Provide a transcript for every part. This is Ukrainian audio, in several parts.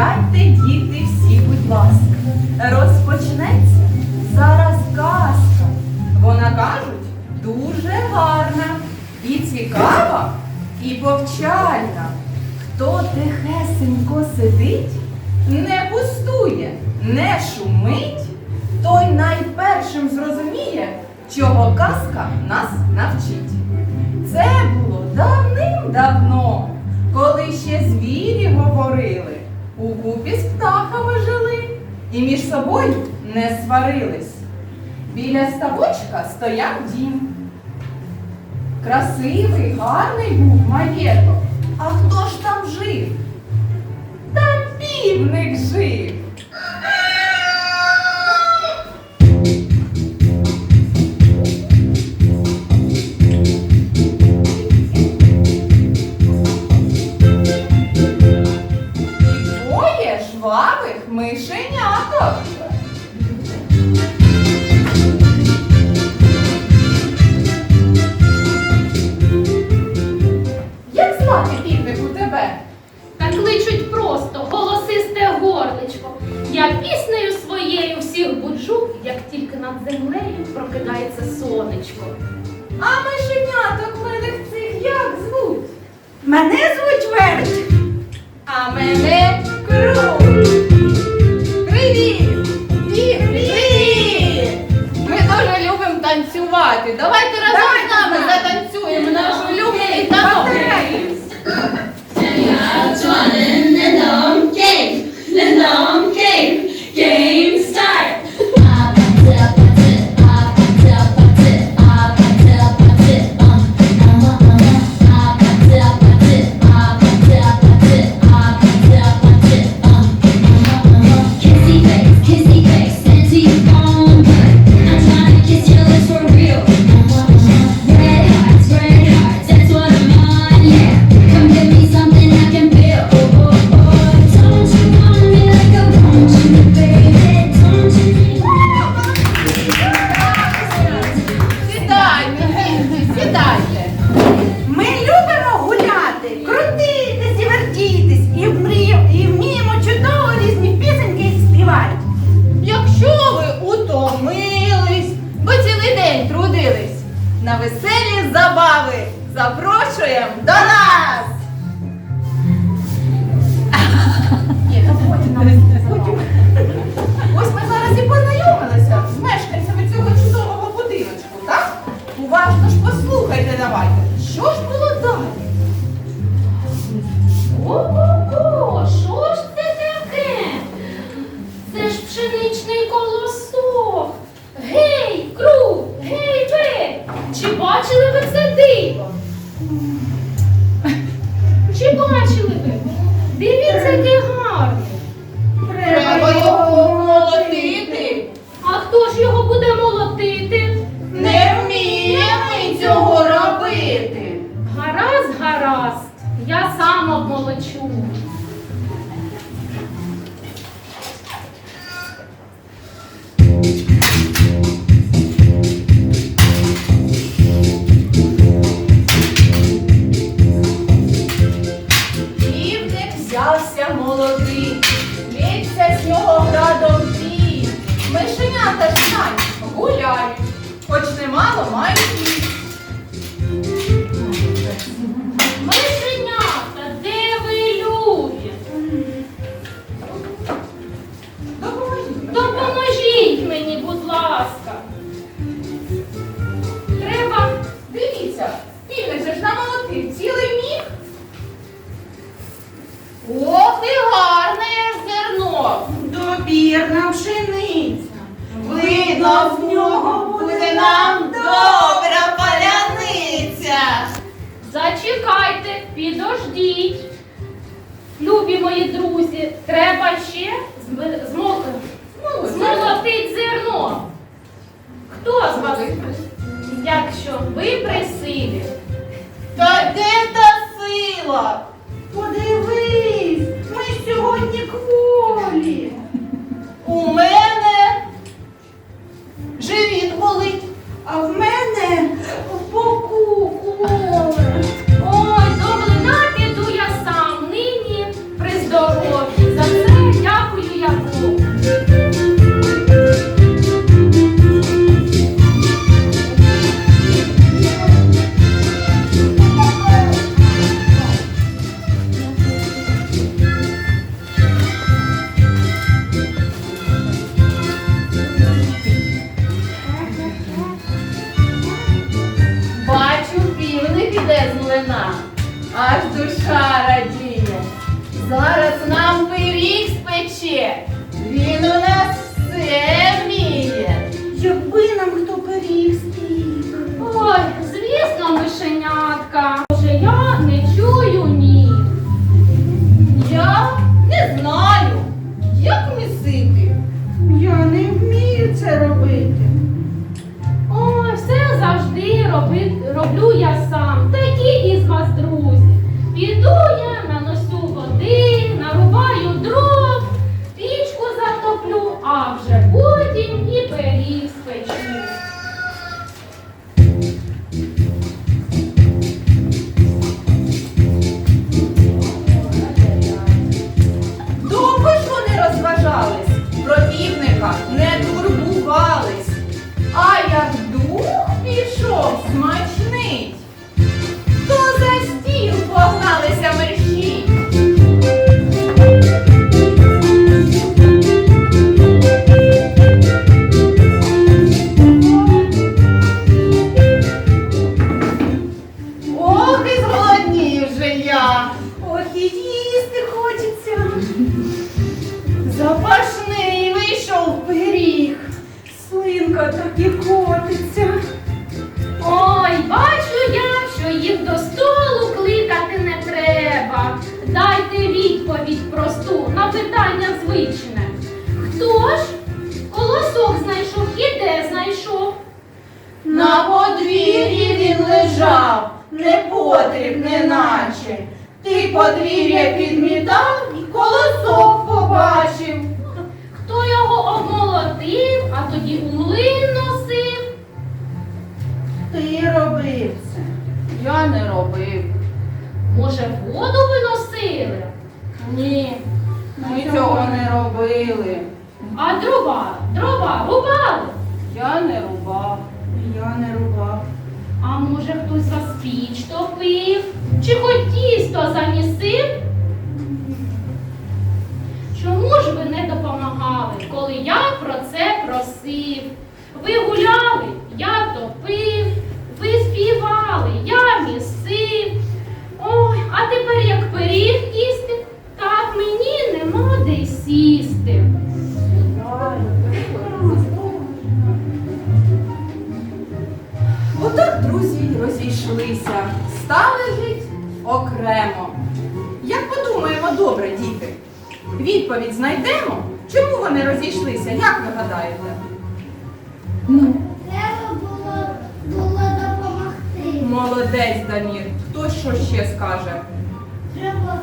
Сядьте, діти, всі, будь ласка. Розпочнеться зараз казка. Вона кажуть, дуже гарна і цікава, і повчальна. Хто тихесенько сидить, не пустує, не шумить, той найпершим зрозуміє, чого казка нас навчить. Це було давним-давно, коли ще звірі у купі з птахами жили і між собою не сварились. Біля ставочка стояв дім. Красивий, гарний був маєток. А хто ж там жив? Та півник жив. На веселі забави Чи бачили ви? Дивіться, який гарний. Треба його молотити. А хто ж його буде молотити? Не вміємо ми цього робити. Гаразд, гаразд, я сам обмолочу. Взявся молодий, лється з нього градом бій. Мишенята ж знай, гуляють, хоч немало мають Добірна пшениця. Видно, в нього буде нам добра паляниця. Зачекайте, підождіть. Любі мої друзі, треба ще зм- Ну, змолотить зерно. Хто з вас, якщо ви при силі? Та де та сила? Аж душа радіє. Зараз нам пиріг спече. Він у нас все вміє. Якби нам хто пиріг спів. Ой, звісно, мишенятка. dobrze. Питання звичне. Хто ж колосок знайшов і де знайшов? На подвір'ї він лежав, не потріб, неначе. Ти подвір'я підмітав і колосок побачив. Хто його обмолотив, а тоді у млин носив? Ти робив це. Я не робив. Може, воду виносили? Ні, ми цього не робили. А дрова, дрова рубали? Я не рубав. Я не рубав. А може хтось вас піч топив? Чи хоч тісто замісив? Відповідь знайдемо? Чому вони розійшлися? Як ви гадаєте? Ну, Треба було, було допомогти. молодець, Дамір. Хто що ще скаже? Треба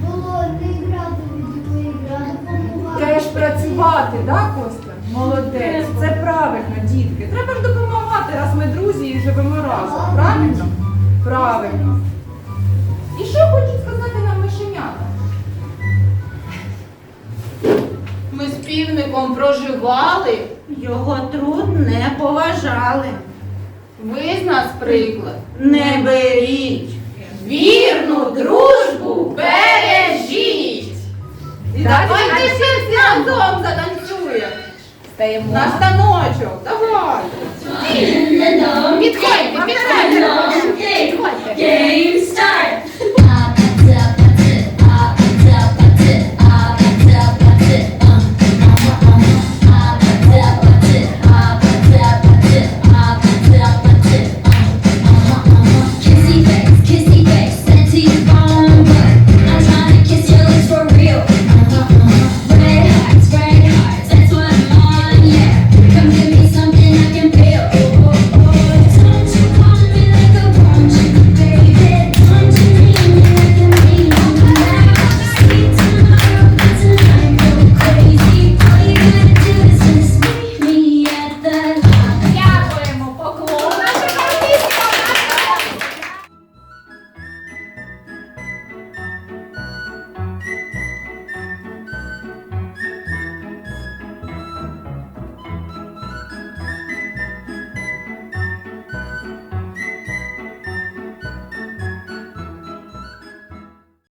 було не грати в ігри, а допомагати. Теж працювати, да, Костя? Молодець, це правильно, дітки. Треба ж допомагати, раз ми друзі і живемо разом. Правильно? Правильно. З проживали. Його труд не поважали. Ви з нас приклад. Не беріть. Вірну дружбу бережіть. І давайте всі разом затанцюємо. Стаємо. На станочок, давай. Підходьте, підходьте. Start.